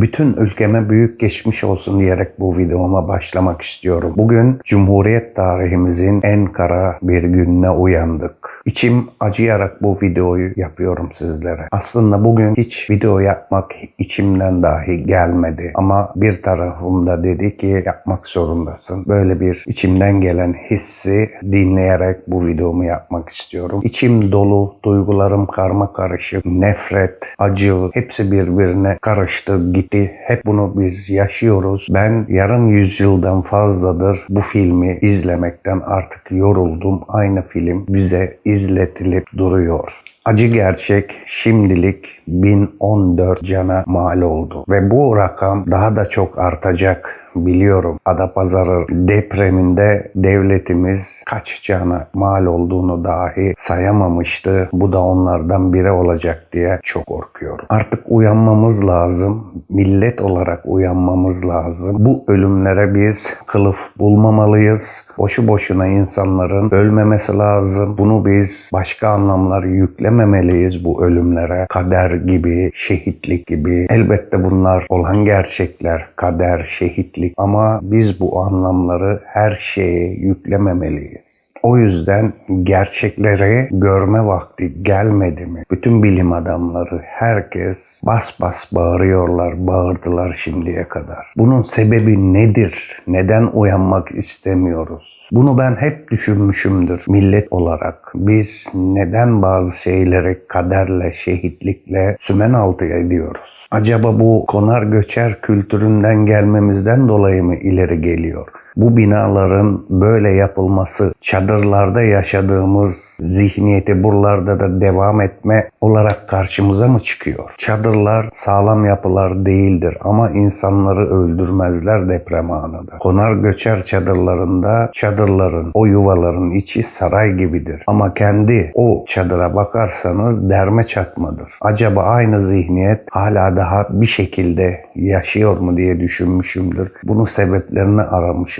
Bütün ülkeme büyük geçmiş olsun diyerek bu videoma başlamak istiyorum. Bugün Cumhuriyet tarihimizin en kara bir gününe uyandık. İçim acıyarak bu videoyu yapıyorum sizlere. Aslında bugün hiç video yapmak içimden dahi gelmedi. Ama bir tarafımda dedi ki yapmak zorundasın. Böyle bir içimden gelen hissi dinleyerek bu videomu yapmak istiyorum. İçim dolu, duygularım karma karışık, nefret, acı hepsi birbirine karıştı gitti. Hep bunu biz yaşıyoruz. Ben yarım yüzyıldan fazladır bu filmi izlemekten artık yoruldum. Aynı film bize izletilip duruyor. Acı gerçek şimdilik 1014 cana mal oldu ve bu rakam daha da çok artacak biliyorum. Adapazarı depreminde devletimiz kaç cana mal olduğunu dahi sayamamıştı. Bu da onlardan biri olacak diye çok korkuyorum. Artık uyanmamız lazım. Millet olarak uyanmamız lazım. Bu ölümlere biz kılıf bulmamalıyız. Boşu boşuna insanların ölmemesi lazım. Bunu biz başka anlamlar yüklememeliyiz bu ölümlere. Kader gibi, şehitlik gibi. Elbette bunlar olan gerçekler. Kader, şehitlik ama biz bu anlamları her şeye yüklememeliyiz. O yüzden gerçekleri görme vakti gelmedi mi? Bütün bilim adamları, herkes bas bas bağırıyorlar, bağırdılar şimdiye kadar. Bunun sebebi nedir? Neden uyanmak istemiyoruz? Bunu ben hep düşünmüşümdür millet olarak. Biz neden bazı şeyleri kaderle, şehitlikle sümen altı ediyoruz? Acaba bu konar göçer kültüründen gelmemizden dolayı mı ileri geliyor? Bu binaların böyle yapılması çadırlarda yaşadığımız zihniyeti buralarda da devam etme olarak karşımıza mı çıkıyor? Çadırlar sağlam yapılar değildir ama insanları öldürmezler deprem anında. Konar göçer çadırlarında çadırların, o yuvaların içi saray gibidir. Ama kendi o çadıra bakarsanız derme çatmadır. Acaba aynı zihniyet hala daha bir şekilde yaşıyor mu diye düşünmüşümdür. Bunun sebeplerini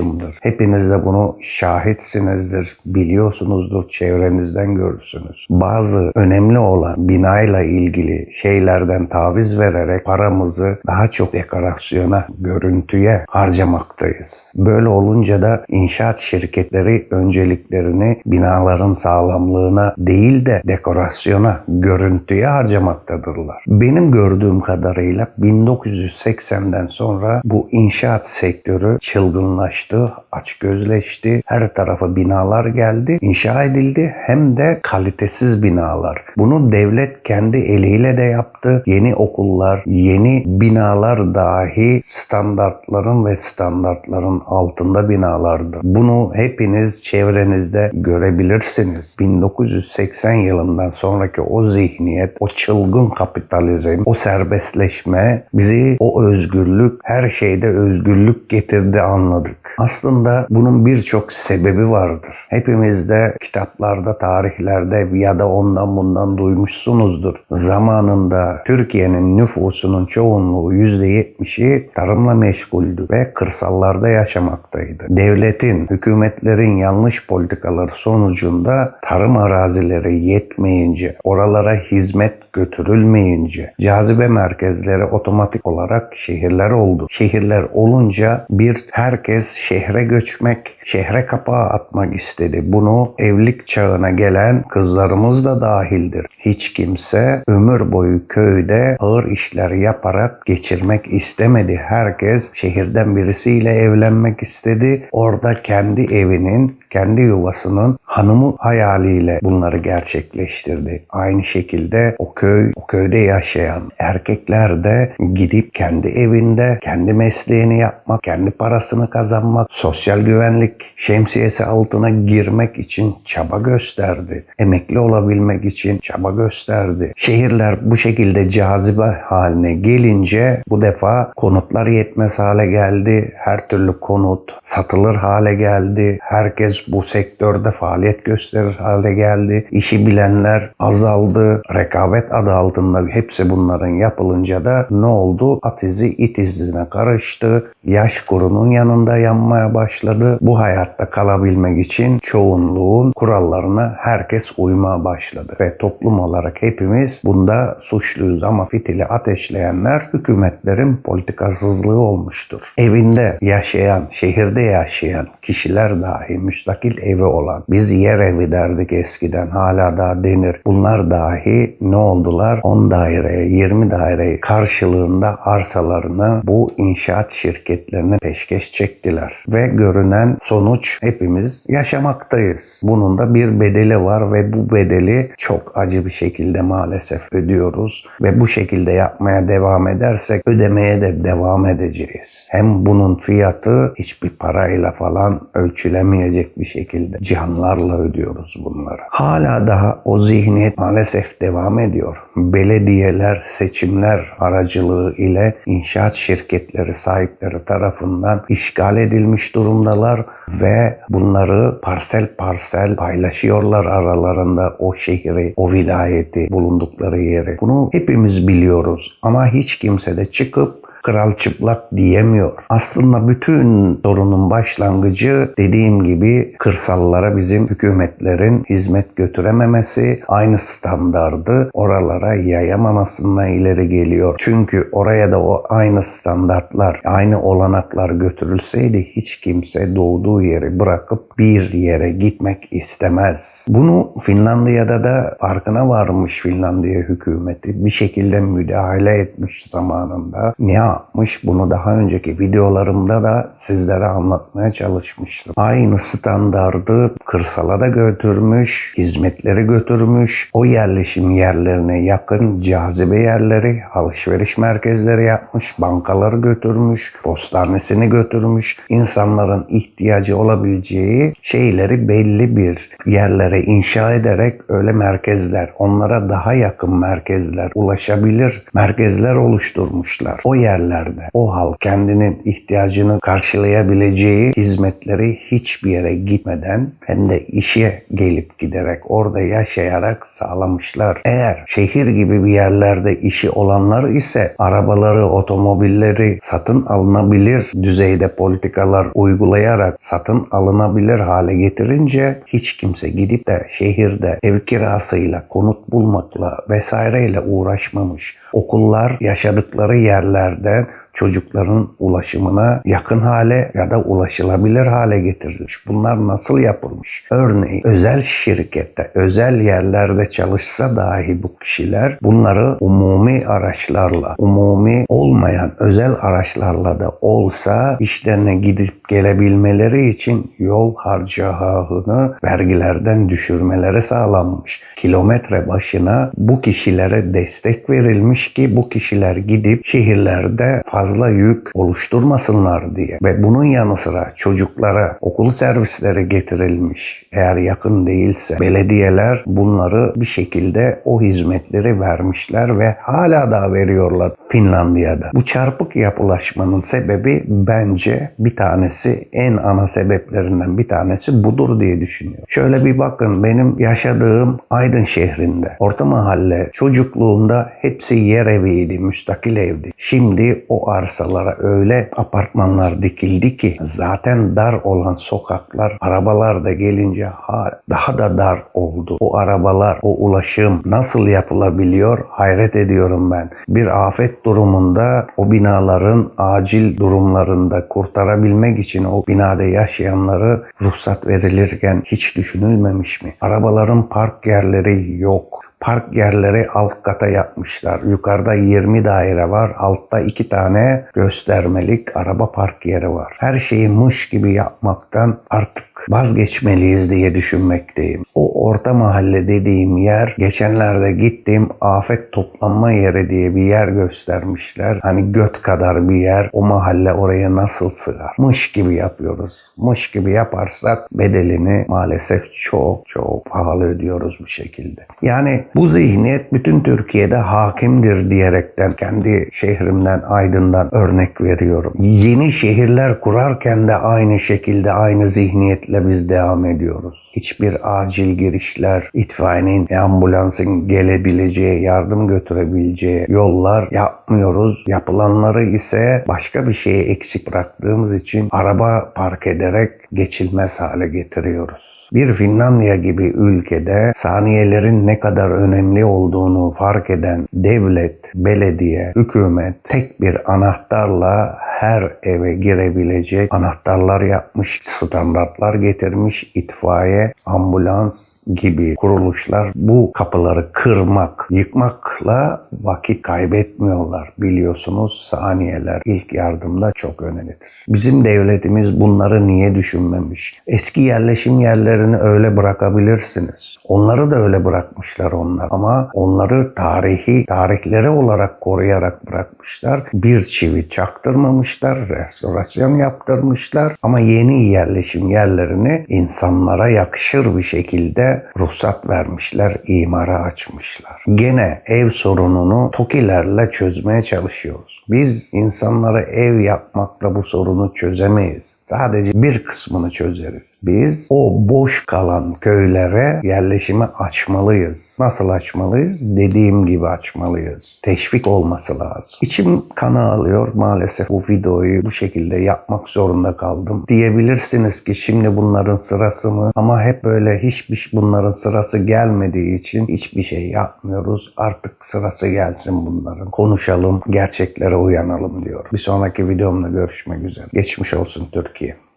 aramışımdır. Hepiniz de bunu şahitsinizdir, biliyorsunuzdur, çevrenizden görürsünüz. Bazı önemli olan binayla ilgili şeylerden taviz vererek paramızı daha çok dekorasyona, görüntüye harcamaktayız. Böyle olunca da inşaat şirketleri önceliklerini binaların sağlamlığına değil de dekorasyona, görüntüye harcamaktadırlar. Benim gördüğüm kadarıyla 1980'den sonra bu inşaat sektörü çılgınlaştı, açgözleşti. Her tarafa binalar geldi, inşa edildi hem de kalitesiz binalar. Bunu devlet kendi eliyle de yaptı. Yeni okullar, yeni binalar dahi standartların ve standartların altında binalardı. Bunu hepiniz çevrenizde görebilirsiniz. 1980 yılından sonraki o zihniyet, o çılgın kapitalizm, o serbestleşme bizi o özgürlük, her şeyde özgürlük getirdi anladık. Aslında bunun birçok sebebi vardır. Hepimiz de kitaplarda, tarihlerde ya da ondan bundan duymuşsunuzdur. Zamanında Türkiye'nin nüfusunun çoğunluğu %70'i tarımla meşguldü ve kırsallarda yaşamaktaydı. Devletin, hükümetlerin yanlış politikaları sonucunda tarım arazileri yetmeyince, oralara hizmet götürülmeyince cazibe merkezleri otomatik olarak şehirler oldu. Şehirler olunca bir herkes şehre göçmek, şehre kapağı atmak istedi. Bunu evlilik çağına gelen kızlarımız da dahildir. Hiç kimse ömür boyu köyde ağır işler yaparak geçirmek istemedi. Herkes şehirden birisiyle evlenmek istedi. Orada kendi evinin kendi yuvasının hanımı hayaliyle bunları gerçekleştirdi. Aynı şekilde o köy, o köyde yaşayan erkekler de gidip kendi evinde kendi mesleğini yapmak, kendi parasını kazanmak, sosyal güvenlik şemsiyesi altına girmek için çaba gösterdi. Emekli olabilmek için çaba gösterdi. Şehirler bu şekilde cazibe haline gelince bu defa konutlar yetmez hale geldi. Her türlü konut satılır hale geldi. Herkes bu sektörde faaliyet gösterir hale geldi. İşi bilenler azaldı. Rekabet adı altında hepsi bunların yapılınca da ne oldu? At izi it izine karıştı. Yaş kurunun yanında yanmaya başladı. Bu hayatta kalabilmek için çoğunluğun kurallarına herkes uymaya başladı. Ve toplum olarak hepimiz bunda suçluyuz ama fitili ateşleyenler hükümetlerin politikasızlığı olmuştur. Evinde yaşayan, şehirde yaşayan kişiler dahi müstakil evi olan, biz yer evi derdik eskiden hala daha denir. Bunlar dahi ne oldular? 10 daireye, 20 daireye karşılığında arsalarını bu inşaat şirketlerine peşkeş çektiler. Ve görünen sonuç hepimiz yaşamaktayız. Bunun da bir bedeli var ve bu bedeli çok acı bir şekilde maalesef ödüyoruz. Ve bu şekilde yapmaya devam edersek ödemeye de devam edeceğiz. Hem bunun fiyatı hiçbir parayla falan ölçülemeyecek bir şekilde canlarla ödüyoruz bunları. Hala daha o zihniyet maalesef devam ediyor. Belediyeler seçimler aracılığı ile inşaat şirketleri sahipleri tarafından işgal edilmiş durumdalar ve bunları parsel parsel paylaşıyorlar aralarında o şehri, o vilayeti, bulundukları yeri. Bunu hepimiz biliyoruz ama hiç kimse de çıkıp kral çıplak diyemiyor. Aslında bütün sorunun başlangıcı dediğim gibi kırsallara bizim hükümetlerin hizmet götürememesi, aynı standardı oralara yayamamasından ileri geliyor. Çünkü oraya da o aynı standartlar, aynı olanaklar götürülseydi hiç kimse doğduğu yeri bırakıp bir yere gitmek istemez. Bunu Finlandiya'da da farkına varmış Finlandiya hükümeti. Bir şekilde müdahale etmiş zamanında. Ne yapmış? Bunu daha önceki videolarımda da sizlere anlatmaya çalışmıştım. Aynı standardı kırsala da götürmüş, hizmetleri götürmüş. O yerleşim yerlerine yakın cazibe yerleri, alışveriş merkezleri yapmış, bankaları götürmüş, postanesini götürmüş. İnsanların ihtiyacı olabileceği şeyleri belli bir yerlere inşa ederek öyle merkezler, onlara daha yakın merkezler, ulaşabilir merkezler oluşturmuşlar. O yerlerde o halk kendinin ihtiyacını karşılayabileceği hizmetleri hiçbir yere gitmeden hem de işe gelip giderek orada yaşayarak sağlamışlar. Eğer şehir gibi bir yerlerde işi olanlar ise arabaları, otomobilleri satın alınabilir düzeyde politikalar uygulayarak satın alınabilir hale getirince hiç kimse gidip de şehirde ev kirasıyla, konut bulmakla vesaireyle uğraşmamış. Okullar yaşadıkları that. Çocukların ulaşımına yakın hale ya da ulaşılabilir hale getirilmiş. Bunlar nasıl yapılmış? Örneğin özel şirkette, özel yerlerde çalışsa dahi bu kişiler bunları umumi araçlarla, umumi olmayan özel araçlarla da olsa işlerine gidip gelebilmeleri için yol harcahını vergilerden düşürmeleri sağlanmış. Kilometre başına bu kişilere destek verilmiş ki bu kişiler gidip şehirlerde fazla yük oluşturmasınlar diye. Ve bunun yanı sıra çocuklara okul servisleri getirilmiş. Eğer yakın değilse belediyeler bunları bir şekilde o hizmetleri vermişler ve hala da veriyorlar Finlandiya'da. Bu çarpık yapılaşmanın sebebi bence bir tanesi en ana sebeplerinden bir tanesi budur diye düşünüyorum. Şöyle bir bakın benim yaşadığım Aydın şehrinde orta mahalle çocukluğumda hepsi yer eviydi, müstakil evdi. Şimdi o arsalara öyle apartmanlar dikildi ki zaten dar olan sokaklar arabalar da gelince daha da dar oldu. O arabalar, o ulaşım nasıl yapılabiliyor hayret ediyorum ben. Bir afet durumunda o binaların acil durumlarında kurtarabilmek için o binada yaşayanları ruhsat verilirken hiç düşünülmemiş mi? Arabaların park yerleri yok park yerleri alt kata yapmışlar. Yukarıda 20 daire var. Altta 2 tane göstermelik araba park yeri var. Her şeyi mış gibi yapmaktan artık vazgeçmeliyiz diye düşünmekteyim. O orta mahalle dediğim yer geçenlerde gittiğim afet toplanma yeri diye bir yer göstermişler. Hani göt kadar bir yer. O mahalle oraya nasıl sığar? Mış gibi yapıyoruz. Mış gibi yaparsak bedelini maalesef çok çok pahalı ödüyoruz bu şekilde. Yani Bu zihniyet bütün Türkiye'de hakimdir diyerekten kendi şehrimden Aydın'dan örnek veriyorum. Yeni şehirler kurarken de aynı şekilde aynı zihniyetle biz devam ediyoruz. Hiçbir acil girişler, itfaiyenin, ambulansın gelebileceği, yardım götürebileceği yollar yapmıyoruz. Yapılanları ise başka bir şeye eksik bıraktığımız için araba park ederek geçilmez hale getiriyoruz. Bir Finlandiya gibi ülkede saniyelerin ne kadar önemli olduğunu fark eden devlet, belediye, hükümet tek bir anahtarla her eve girebilecek anahtarlar yapmış, standartlar getirmiş, itfaiye, ambulans gibi kuruluşlar bu kapıları kırmak, yıkmakla vakit kaybetmiyorlar. Biliyorsunuz saniyeler ilk yardımda çok önemlidir. Bizim devletimiz bunları niye düşünmemiş? Eski yerleşim yerlerini öyle bırakabilirsiniz. Onları da öyle bırakmışlar onlar ama onları tarihi tarihleri olarak koruyarak bırakmışlar. Bir çivi çaktırmamışlar, restorasyon yaptırmışlar ama yeni yerleşim yerlerini insanlara yakışır bir şekilde ruhsat vermişler, imara açmışlar. Gene ev sorununu TOKİ'lerle çözmeye çalışıyoruz. Biz insanlara ev yapmakla bu sorunu çözemeyiz. Sadece bir kısmını çözeriz. Biz o boş kalan köylere yerleşimi açmalıyız. Nasıl açmalıyız? Dediğim gibi açmalıyız. Teşvik olması lazım. İçim kana alıyor maalesef bu videoyu bu şekilde yapmak zorunda kaldım. Diyebilirsiniz ki şimdi bunların sırası mı? Ama hep böyle hiçbir bunların sırası gelmediği için hiçbir şey yapmıyoruz. Artık sırası gelsin bunların. Konuşalım, gerçeklere uyanalım diyor. Bir sonraki videomda görüşmek üzere. Geçmiş olsun Türkiye. ошибки.